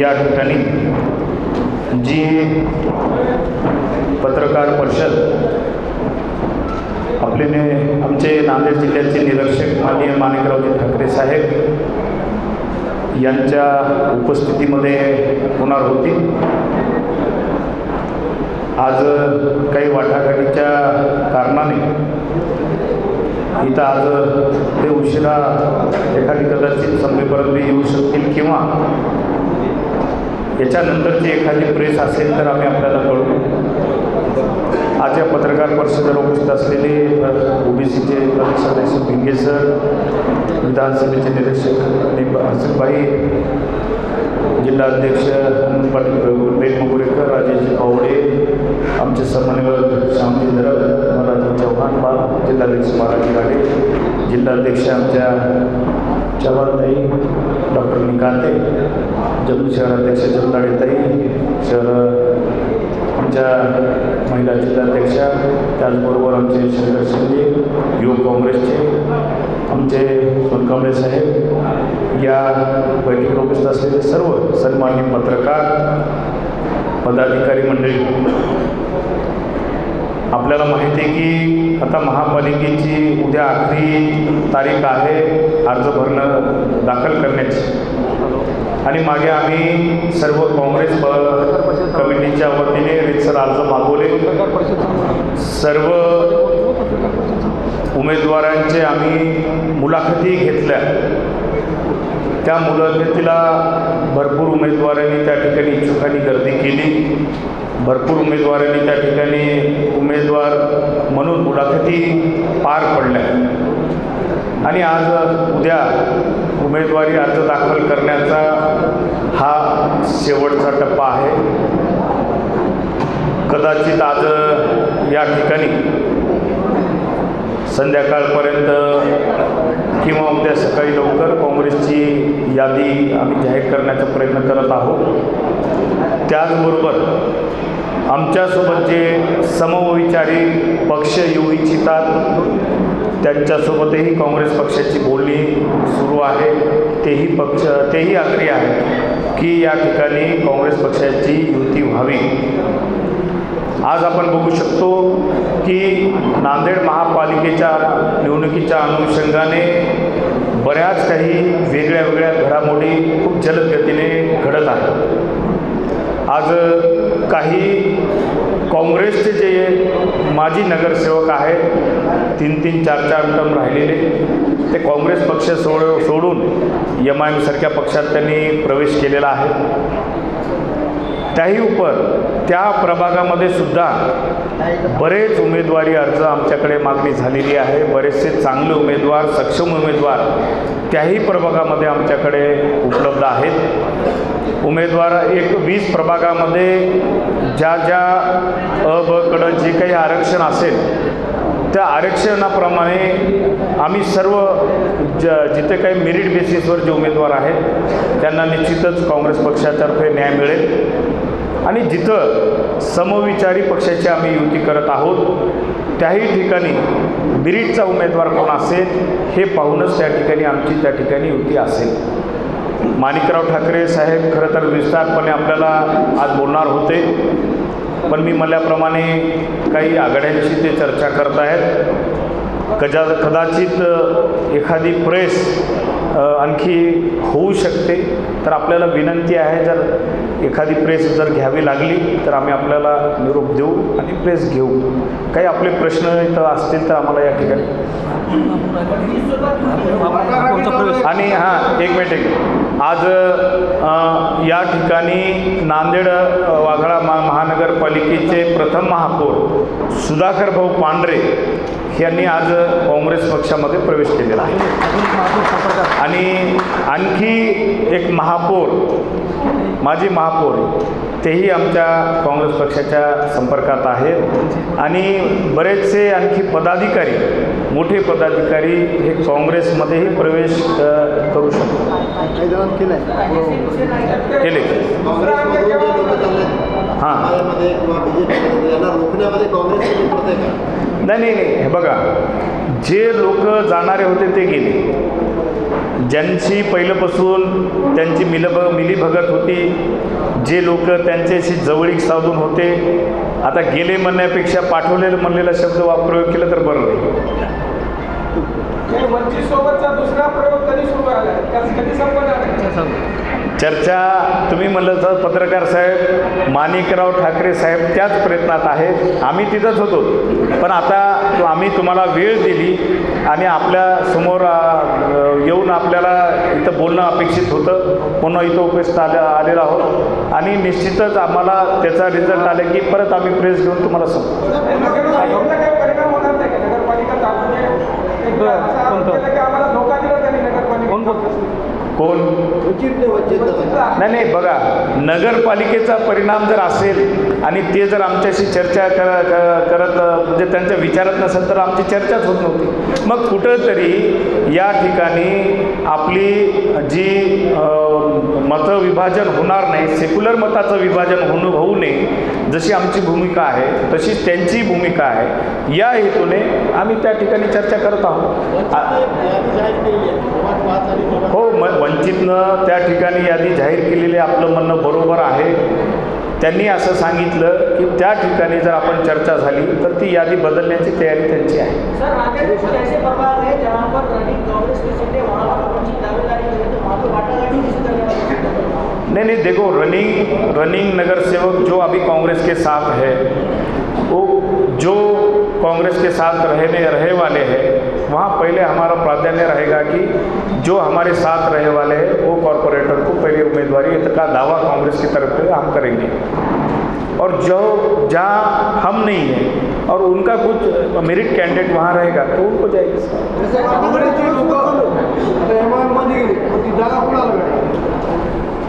या ठिकाणी जी पत्रकार परिषद आपले ने आमचे नांदेड जिल्ह्याचे निरीक्षक माननीय माणिकरावजी ठाकरे साहेब यांच्या उपस्थितीमध्ये होणार होती. आज काही वाटाघाटीच्या कारणाने इथं आज ते उशिरा एखादी कदाचित संपेपर्यंत येऊ शकतील किंवा याच्यानंतरची एखादी प्रेस असेल तर आम्ही आपल्याला कळू. आज या पत्रकार परिषदेला उपस्थित असलेले ओबीसीचे प्रदेशाध्यक्ष भिंगे सर विधानसभेचे निरीक्षक निब- हसनभाई जिल्हाध्यक्ष हनुमंत मुगुरेकर राजेश आवडे आमचे समन्वयक श्यामचंद्र धरक चव्हाण बाल जिल्हाध्यक्ष महाराज गाडे जिल्हाध्यक्ष आमच्या चव्हाणताई डॉक्टर निकाते जम्मू शहराध्यक्ष जगदाडेताई शहर आमच्या महिला जिल्हाध्यक्षा त्याचबरोबर आमचे शंकर शिंदे युवक काँग्रेसचे आमचे सोनकांबळे साहेब या बैठकीला उपस्थित असलेले सर्व सन्मान्य पत्रकार पदाधिकारी मंडळी आपल्याला माहिती आहे की आता महापालिकेची उद्या आखरी तारीख आहे अर्ज भरणं दाखल करण्याची. आणि मागे आम्ही सर्व काँग्रेस कमिटीच्या वतीने रितसर अर्ज मागवले. सर्व उमेदवारांचे आम्ही मुलाखती घेतल्या. त्या मुलाखतीला भरपूर उमेदवारांनी त्या ठिकाणी इच्छुकांनी गर्दी केली. भरपूर उमेदवारांनी त्या ठिकाणी उमेदवार म्हणून मुलाखती पार पडल्या. आणि आज उद्या उमेदवारी अर्ज दाखल करण्याचा हा शेवटचा टप्पा आहे. कदाचित आज या ठिकाणी संध्याकाळपर्यंत किंवा उद्या सकाळी लवकर काँग्रेसची यादी आम्ही जाहीर करण्याचा प्रयत्न करत आहोत. त्याचबरोबर आमच्यासोबत जे समविचारी पक्ष येऊ इच्छितात त्यांच्यासोबतही काँग्रेस पक्षाची बोलणी सुरू आहे. तेही पक्ष तेही आग्रही आहे की या ठिकाणी काँग्रेस पक्षाची युती व्हावी. आज आपण बघू शकतो की नांदेड महापालिकेच्या निवडणुकीच्या अनुषंगाने बऱ्याच काही वेगळ्या वेगळ्या घडामोडी खूप जलद गतीने घडत आहेत. आज काही काँग्रेसचे जे माजी नगरसेवक आहेत. तीन तीन चार चार टर्म राहिलेले. ते काँग्रेस पक्ष सोड सोडून एम आय एमसारख्या पक्षात त्यांनी प्रवेश केलेला आहे. त्याही उपर त्या प्रभागामध्ये सुद्धा बरेच उमेदवारी अर्ज आमच्याकडे मागणी झालेली आहे. बरेचसे चांगले उमेदवार सक्षम उमेदवार त्याही प्रभागामध्ये आमच्याकडे उपलब्ध आहेत. उमेदवार एक वीस प्रभागामध्ये ज्या ज्या अ ब कडं जे काही आरक्षण असेल त्या आरक्षणाप्रमाणे आम्ही सर्व ज जिथे काही मेरिट बेसिसवर जे उमेदवार आहेत त्यांना निश्चितच काँग्रेस पक्षातर्फे न्याय मिळेल. आणि जिथं समविचारी पक्षाची आम्ही युती करत आहोत त्याही ठिकाणी मिरिटचा उमेदवार कोण असेल हे पाहूनच त्या ठिकाणी आमची त्या ठिकाणी युती असेल. माणिकराव ठाकरे साहेब खरं तर विस्तारपणे आपल्याला आज बोलणार होते. पण मी म्हणल्याप्रमाणे काही आघाड्यांशी ते चर्चा करत आहेत. कजा कदाचित एखादी प्रेस आणखी होऊ शकते. तर आपल्याला विनंती आहे जर एखादी प्रेस जर घ्यावी लागली तर आम्ही आपल्याला निरोप देऊ आणि प्रेस घेऊ. काही आपले प्रश्न इथं असतील तर आम्हाला या ठिकाणी. आणि हां एक मिनिट एक आज या ठिकाणी नांदेड वाघळा वाघाळा मा महानगरपालिकेचे प्रथम महापौर सुधाकर भाऊ पांढरे यांनी आज काँग्रेस पक्षामध्ये प्रवेश केलेला आहे. आणि आणखी एक महापौर माजी महापौर तेही आमच्या काँग्रेस पक्षाच्या संपर्कात आहेत. आणि बरेचसे आणखी पदाधिकारी मोठे पदाधिकारी हे काँग्रेसमध्येही प्रवेश करू शकतात. केले. हां. आहे नाही नाही नाही. हे बघा जे लोक जाणारे होते ते गेले. ज्यांची पहिल्यापासून त्यांची मिलभ मिलीभगत होती जे लोक त्यांच्याशी जवळीक साधून होते आता गेले म्हणण्यापेक्षा पाठवलेलं म्हणलेला शब्द वाप्रयोग केला तर बरं नाही चर्चा तुम्ही म्हणलं तर पत्रकार साहेब माणिकराव ठाकरे साहेब त्याच प्रयत्नात आहेत. आम्ही तिथंच होतो. पण आता तो आम्ही तुम्हाला वेळ दिली आणि आपल्यासमोर येऊन आपल्याला इथं बोलणं अपेक्षित होतं. म्हणून इथं उपस्थित आले आलेलो आहोत. आणि निश्चितच आम्हाला त्याचा रिझल्ट आला की परत आम्ही प्रेस घेऊन तुम्हाला सांगू. नाही कोण? नाही नाही बघा नगरपालिकेचा परिणाम जर असेल आणि ते जर आमच्याशी चर्चा कर क- करत म्हणजे त्यांच्या विचारत नसेल तर आमची चर्चाच होत नव्हती. मग कुठंतरी या ठिकाणी आपली जी मतविभाजन मतं विभाजन होणार नाही सेक्युलर मताचं विभाजन होणं होऊ नये जशी आमची भूमिका आहे तशीच त्यांची भूमिका आहे. या हेतूने आम्ही त्या ठिकाणी चर्चा करत आहोत. हो म वंचितनं त्या ठिकाणी यादी जाहीर केलेली आपलं म्हणणं बरोबर आहे. त्यांनी असं सांगितलं की त्या ठिकाणी जर आपण चर्चा झाली तर ती यादी बदलण्याची तयारी त्यांची आहे. नहीं नहीं, देखो रनिंग रनिंग नगर सेवक जो अभी कांग्रेस के साथ है, वो जो कांग्रेस के साथ रहने, रहे वाले हैं, वहाँ पहले हमारा प्राधान्य रहेगा कि जो हमारे साथ रहने वाले हैं, वो कॉरपोरेटर को पहले उम्मीदवारी का दावा कांग्रेस की तरफ़ से हम करेंगे। और जो, जहाँ हम नहीं हैं, और उनका कुछ मेरिट कैंडिडेट वहाँ रहेगा तो उनको जाएगी।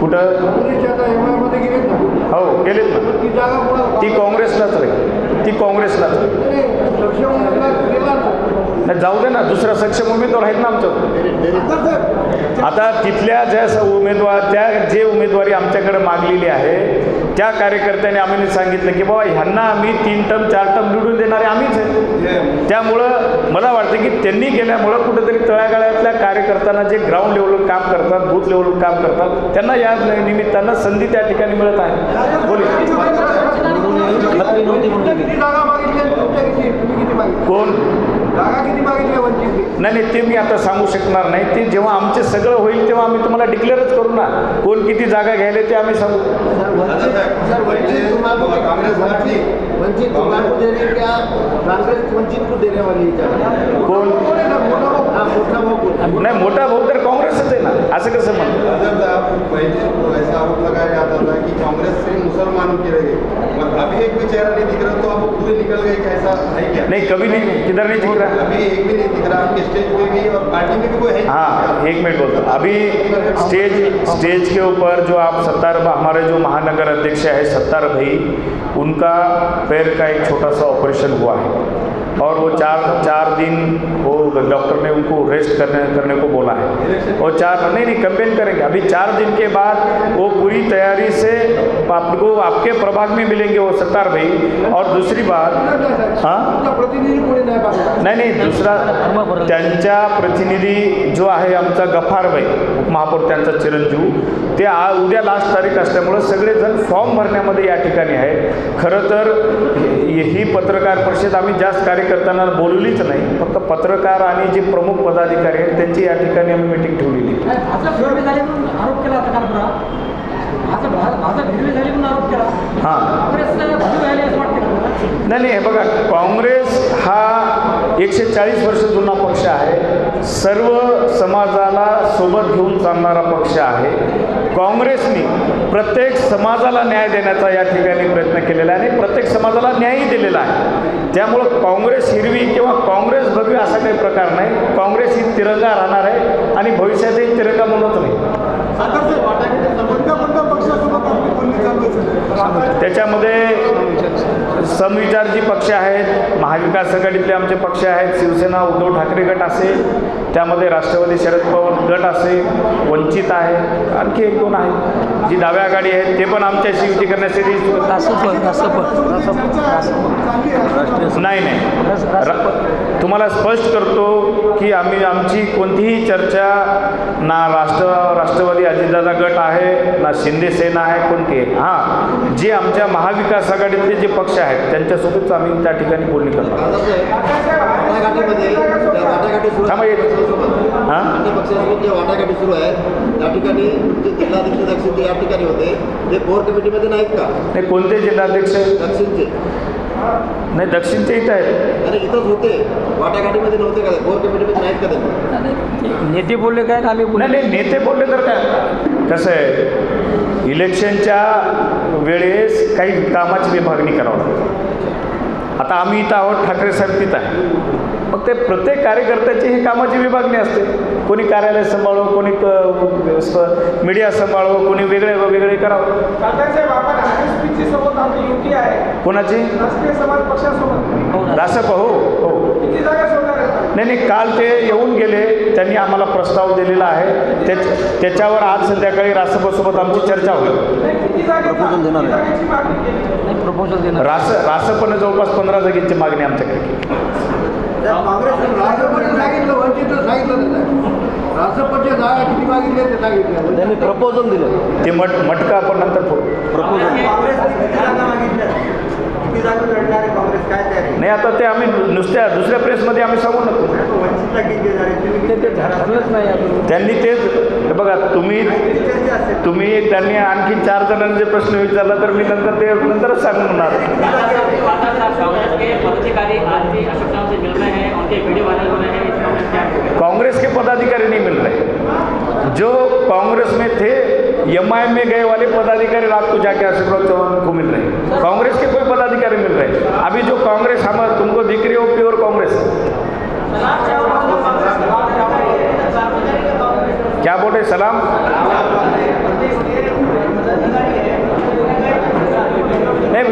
कुठं? आता हो गेलेत ना. ती ती काँग्रेसलाच राहील ती काँग्रेसलाच. नाही, जाऊ दे ना दुसरा सक्षम उमेदवार आहेत ना आमच्या तर आता तिथल्या ज्या स- उमेदवार त्या जे उमेदवारी आमच्याकडे मागलेली आहे त्या कार्यकर्त्यांनी आम्ही सांगितलं की बाबा ह्यांना आम्ही तीन टर्म चार टर्म निवडून देणारे आम्हीच आहे. त्यामुळं मला वाटतं की त्यांनी केल्यामुळं कुठेतरी तळागाळ्यातल्या कार्यकर्त्यांना जे ग्राउंड लेवलवर काम करतात बूथ लेवलवर काम करतात त्यांना या निमित्तानं संधी त्या ठिकाणी मिळत आहे. बोले. कोण? नाही नाही ते मी आता सांगू शकणार नाही. ते जेव्हा आमचे सगळं होईल तेव्हा आम्ही तुम्हाला डिक्लेअरच करू ना. कोण किती जागा घ्यायले ते आम्ही सांगू. कोण? नाही मोठा भाऊ तर काँग्रेसच आहे ना असं कसं म्हणतो जब आप पहले ऐसा आरोप लगाया जाता था कि कांग्रेस सिर्फ़ मुसलमानों की रह गई अभी एक भी चेहरा नहीं दिख रहा आप पूरे निकल गए क्या क्या? नाही कभी नहीं किधर नहीं दिख रहा? अभी एक भी नहीं दिख रहा आपके स्टेज पे भी और पार्टी में भी कोई है? हाँ एक मिनट बोलता हूँ। अभी स्टेज स्टेज के ऊपर जो आप सत्तार हमारे जो महानगर अध्यक्ष है सत्तार भाई उनका पैर का एक छोटा सा ऑपरेशन हुआ है। और वो चार चार दिन वो डॉक्टर ने उनको रेस्ट करने करने को बोला है। और चार, नहीं नहीं कंपेन करेंगे। अभी चार दिन के बाद वो पूरी तैयारी से आपको आपके प्रभाग में मिलेंगे वो सत्तार भाई। और दूसरी बात हाँ? नहीं नहीं, दूसरा प्रतिनिधी जो है आमचा गफारबाई उपमहापौर त्यांचा चिरंजीव. ते आ उद्या लास्ट तारीख असल्यामुळं सगळेजण फॉर्म भरण्यामध्ये या ठिकाणी आहे खरं तर ही पत्रकार परिषद आम्ही जास्त कार्यकर्त्यांना बोलवलीच नाही. फक्त पत्रकार आणि जे प्रमुख पदाधिकारी आहेत त्यांची या ठिकाणी आम्ही मिटिंग ठेवलेली हां. नाही नाही हे बघा काँग्रेस हा एकशे चाळीस वर्ष जुना पक्ष आहे. सर्व समाजाला सोबत घेऊन चालणारा पक्ष आहे. काँग्रेसने प्रत्येक समाजाला न्याय देण्याचा या ठिकाणी प्रयत्न केलेला आहे आणि प्रत्येक समाजाला न्यायही दिलेला आहे. त्यामुळं काँग्रेस हिरवी किंवा काँग्रेस भगवी असा काही प्रकार नाही. काँग्रेस ही तिरंगा राहणार आहे आणि भविष्यातही तिरंगा म्हणत नाही त्याच्यामध्ये समविचार जी पक्ष आहेत महाविकास आघाडीतले आमचे पक्ष आहेत शिवसेना उद्धव ठाकरे गट असेल त्यामध्ये राष्ट्रवादी शरद पवार गट असेल वंचित आहे. आणखी एक दोन आहेत. जी डाव्या आघाडी आहेत ते पण आमच्याशी युती करण्यासाठी. नाही नाही. तुम्हाला स्पष्ट करतो की आम्ही आमची कोणतीही चर्चा ना राष्ट्र राष्ट्रवादी अजितदादा गट आहे ना शिंदे सेना आहे कोणती आहे. हां जे आमच्या महाविकास आघाडीतले जे पक्ष आहेत त्यांच्यासोबतच आम्ही त्या ठिकाणी बोलणी करणार वाटाघाटीमध्ये वाटाघाटी सुरू पक्षासोबत हां? अन्य पक्षासोबत जे वाटाघाटी सुरू आहेत त्या ठिकाणी जिल्हाध्यक्ष ते या ठिकाणी होते. ते कोर कमिटीमध्ये नाहीत का? नाही कोणते जिल्हाध्यक्ष? दक्षिणचे. नाही दक्षिणचे इथं आहेत. आणि इथंच होते. वाटाघाटीमध्ये नव्हते का कोर कमिटीमध्ये नाहीत का ते? नेते बोलले काय आम्ही नाही नाही नेते बोलले तर काय? कसं आहे? इलेक्शनच्या वेळेस काही कामाची विभागणी करावं लागते. आता आम्ही इथं आहोत ठाकरे साहेब तिथं आहे. मग ते प्रत्येक कार्यकर्त्याची ही कामाची विभागणी असते. कोणी कार्यालय सांभाळो कोणी मीडिया सांभाळो कोणी वेगळे वेगळे करावं. कोणाची? राष्ट्रीय समाज पक्षासोबत. रासप हो हो. नाही नाही काल ते येऊन गेले त्यांनी आम्हाला प्रस्ताव दिलेला आहे. त्याच त्याच्यावर आज संध्याकाळी रासपसोबत आमची चर्चा होईल. प्रपोजल देणार रास रासपने जवळपास पंधरा जागेची मागणी आमच्याकडे. केली प्रपोजल दिलं. ते मट मटका आपण नंतर फोडू. नाही आता ते आम्ही नुसत्या दुसऱ्या प्रेसमध्ये आम्ही सांगू नको. त्यांनी तेच हे बघा तुम्ही तुम्ही त्यांनी आणखी चार जणांना जे प्रश्न विचारला तर मी नंतर ते नंतरच सांगणार कांग्रेस के पदाधिकारी आज भी अशोक चौहान से मिल रहे हैं उनके वीडियो वायरल हो रहे हैं इस मामले में क्या कहेंगे? कांग्रेस के पदाधिकारी नहीं मिल रहे। जो कांग्रेस में थे एम आई एम में गए वाले पदाधिकारी रात को जाके अशोक चौहान को मिल रहे हैं। कांग्रेस के कोई पदाधिकारी मिल रहे हैं। अभी जो कांग्रेस हम तुमको दिख रही हो प्योर कांग्रेस। क्या बोले सलाम। नहीं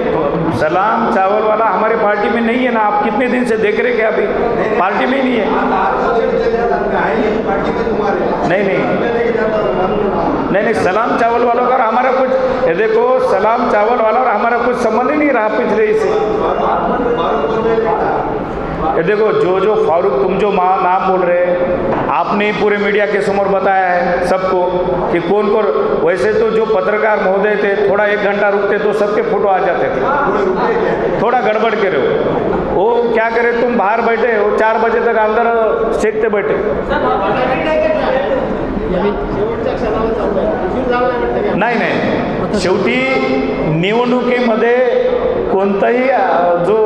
सलाम चावल वाला हमारे पार्टी में नहीं है ना। आप कितने दिन से देख रहे क्या अभी? पार्टी में ही नहीं है। नहीं नहीं। नहीं नहीं सलाम चावल वालों का हमारा कुछ ये देखो सलाम चावल वाला और हमारा कुछ संबंध ही नहीं रहा पिछले इससे ये देखो जो जो फारूक तुम जो मा- नाम बोल रहे हैं आपने ही पूरे मीडिया के समोर बताया है सबको कि कौन कौन वैसे तो जो पत्रकार महोदय थे थोड़ा एक घंटा रुकते तो सबके फ़ोटो आ जाते थे। थोड़ा गड़बड़ करे हो वो क्या करे तुम बाहर बैठे हो चार बजे तक अंदर सेकते बैठे। नाही नाही. शेवटी निवडणुकीमध्ये कोणताही जो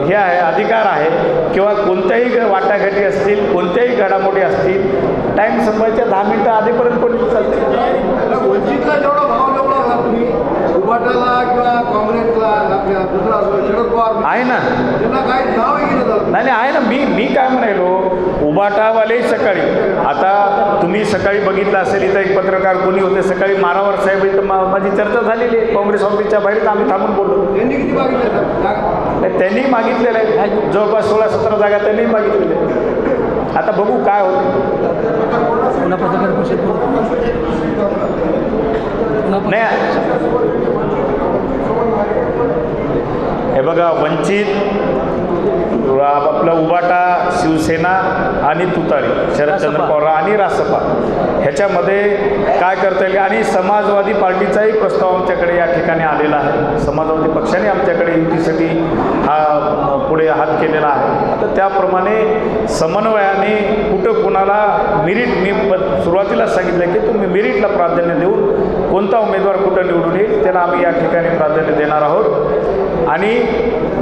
हे आहे अधिकार आहे किंवा कोणत्याही ग- वाटाघाटी असतील कोणत्याही घडामोडी असतील टाईम संपायच्या दहा मिनटं आधीपर्यंत कोणी चालते किंवा काँग्रेसला आपल्या दुसरा शरद पवार आहे ना. त्यांना काय नाव नाही? नाही आहे ना. मी मी काय म्हणालो उबाटावाले सकाळी. आता तुम्ही सकाळी बघितलं असेल इथं एक पत्रकार कोणी होते सकाळी मारावर साहेब इथं माझी चर्चा झालेली आहे. काँग्रेस ऑफिसच्या बाहेर आम्ही थांबून बोललो. त्यांनी किती मागितलं त्यांनी मागितलेलं आहे. जवळपास सोळा सतरा जागा त्यांनी मागितलेल्या आहेत. आता बघू काय होतं. पुन्हा पत्रकार परिषद नाही. हे बघा वंचित आपलं उबाटा शिवसेना आणि तुतारी शरदचंद्र पवार आणि रासपा. ह्याच्यामध्ये काय करता येईल? आणि समाजवादी पार्टीचाही प्रस्ताव आमच्याकडे या ठिकाणी आलेला आहे. समाजवादी पक्षाने आमच्याकडे युतीसाठी हा पुढे हात केलेला आहे. आता त्याप्रमाणे समन्वयाने कुठं कोणाला मिरिट मी सुरुवातीला सांगितलं की तुम्ही मिरिटला प्राधान्य देऊन कोणता उमेदवार कुठं निवडून येईल त्याला आम्ही या ठिकाणी प्राधान्य देणार आहोत. आणि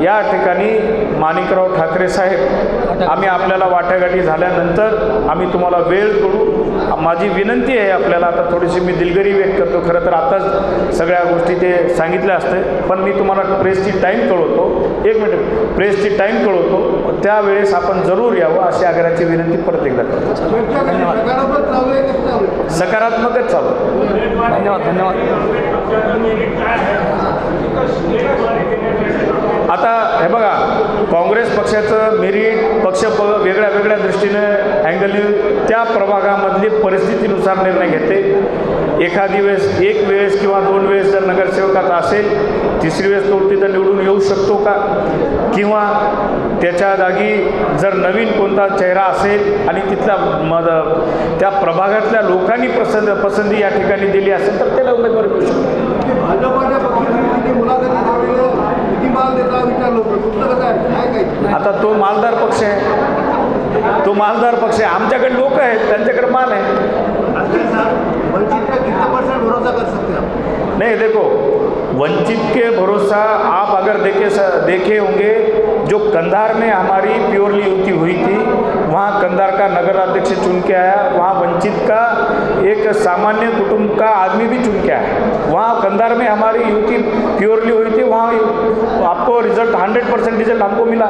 या ठिकाणी माणिकराव ठाकरे साहेब आम्ही आपल्याला वाटाघाटी झाल्यानंतर आम्ही तुम्हाला वेळ करू माझी विनंती आहे आपल्याला आता थोडीशी मी दिलगिरी व्यक्त करतो खरं तर आताच सगळ्या गोष्टी ते सांगितल्या असते पण मी तुम्हाला प्रेसची टाईम कळवतो. एक मिनिट प्रेसची टाईम कळवतो. त्यावेळेस आपण जरूर यावं अशी आग्रहाची विनंती परत एकदा करतो. सकारात्मकच चालू. धन्यवाद धन्यवाद. आता हे बघा काँग्रेस पक्षाचं मेरिट पक्ष प वेगळ्या वेगळ्या दृष्टीनं अँगलने त्या प्रभागामधली परिस्थितीनुसार निर्णय घेते. एखादी वेळेस एक वेळेस किंवा दोन वेळेस जर नगरसेवकाचा असेल तिसरी वेळेस तो तिथं निवडून येऊ शकतो का? किंवा त्याच्या जागी जर नवीन कोणता चेहरा असेल आणि तिथल्या मद त्या प्रभागातल्या लोकांनी पसंत पसंती या ठिकाणी दिली असेल तर त्याला उमेदवार मिळू शकतो. आता तो मालदार पक्ष आहे. तो मालदार पक्ष आहे. आमच्याकडे लोक आहेत. त्यांच्याकडे माल आहे. वंचित का कितना परसेंट भरोसा कर सकते आप नहीं देखो वंचित के भरोसा आप अगर देखे देखे होंगे जो कंधार में हमारी प्योरली युति हुई थी वहाँ कंधार का नगर अध्यक्ष चुन के आया वहाँ वंचित का एक सामान्य कुटुंब का आदमी भी चुन के आया। वहाँ कंधार में हमारी युति प्योरली हुई थी वहाँ आपको रिजल्ट हंड्रेड परसेंट रिजल्ट हमको मिला।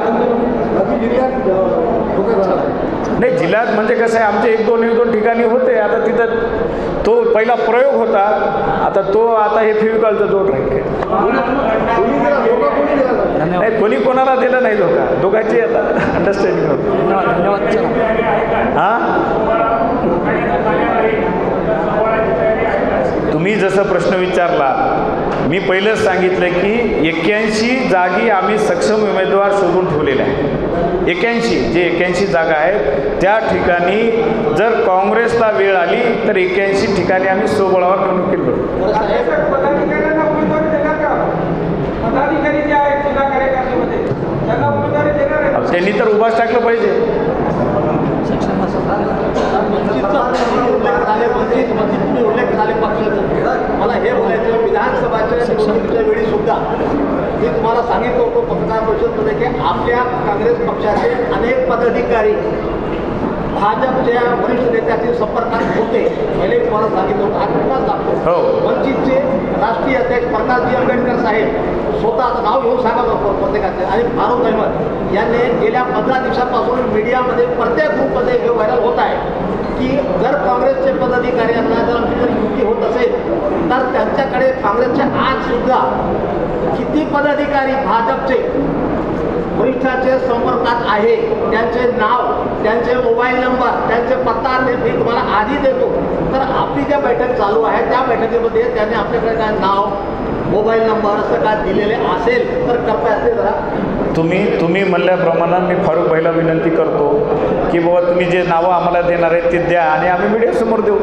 नाही जिल्ह्यात म्हणजे कसं आहे आमचे एक दोन एक दोन ठिकाणी होते. आता तिथं तो पहिला प्रयोग होता. आता तो आता हे फेविकॉलचं जोड राहील. नाही कोणी कोणाला दिलं नाही धोका. दोघांची आता अंडरस्टँडिंग होतं. धन्यवाद धन्यवाद. चला. हां? तुम्ही जसं प्रश्न विचारला मी पहिलंच सांगितलं की एक्क्याऐंशी जागी आम्ही सक्षम उमेदवार शोधून ठेवलेले आहे. एक्क्याऐंशी जे एक्क्याऐंशी जागा आहेत त्या ठिकाणी जर काँग्रेसला वेळ आली तर एक्क्याऐंशी ठिकाणी आम्ही स्वबळावर निवडणूक केली. त्यांनी तर उभाच टाकलं पाहिजे. मला हे बोलायचं विधानसभाच्या निवडणुकीच्या वेळी सुद्धा मी तुम्हाला सांगितलं होतं पत्रकार परिषदमध्ये की आपल्या काँग्रेस पक्षाचे अनेक पदाधिकारी भाजपच्या वरिष्ठ नेत्यातील संपर्कात होते. पहिले तुम्हाला सांगितलं होतं हा घटनाच दाखवतो. हो. वंचितचे राष्ट्रीय अध्यक्ष प्रकाशजी आंबेडकर साहेब स्वतः आता नाव घेऊन सांगा प्रत्येकाचे. आणि फारुख अहमद यांनी गेल्या पंधरा दिवसापासून मीडियामध्ये प्रत्येक ग्रुपमध्ये हे व्हायरल होत आहे की जर काँग्रेसचे पदाधिकाऱ्यांना जर आमची जर युती होत असेल तर त्यांच्याकडे काँग्रेसच्या आज सुद्धा किती पदाधिकारी भाजपचे वरिष्ठांचे संपर्कात आहे. त्यांचे नाव त्यांचे मोबाईल नंबर त्यांचे पत्ता ते मी तुम्हाला आधी देतो. तर आपली ज्या बैठक चालू आहे त्या बैठकीमध्ये त्यांनी आपल्याकडे काय नाव मोबाईल नंबर असं काय दिलेले असेल तर कृपया ते जरा तुम्ही तुम्ही म्हणल्याप्रमाणे मी फारुख भाईला विनंती करतो की बाबा तुम्ही जे नावं आम्हाला देणार आहेत ते द्या आणि आम्ही मीडियासमोर देऊ.